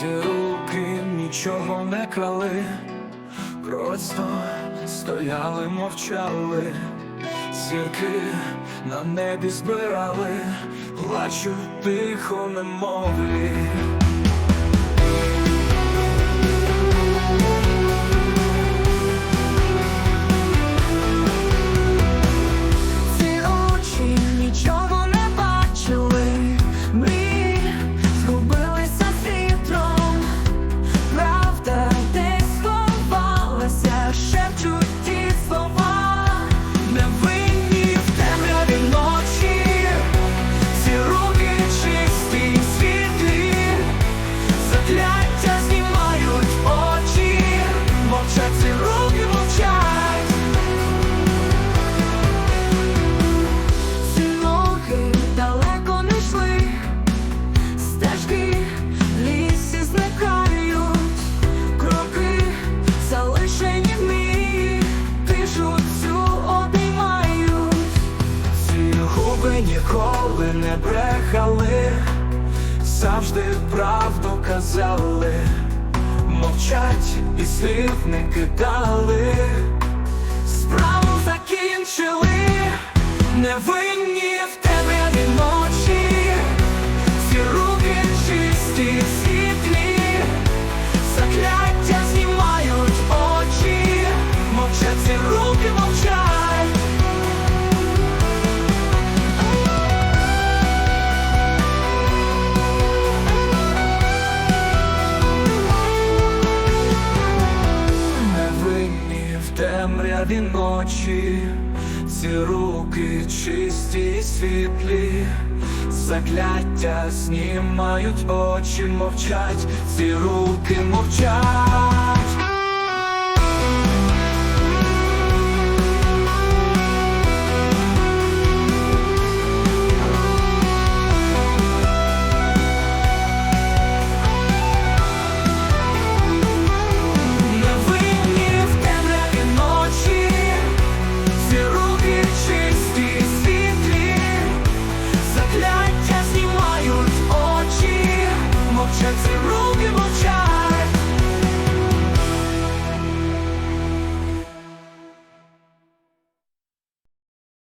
Ці руки нічого не крали, просто стояли, мовчали, зірки на небі збирали, плачуть тихо, немовлі. Губи ніколи не брехали, завжди правду казали, мовчать і слів не кидали, Справу закінчили, невинні темряві ночі, ці руки чисті і світлі, закляття знімають очі, мовчать, ці руки мовчать.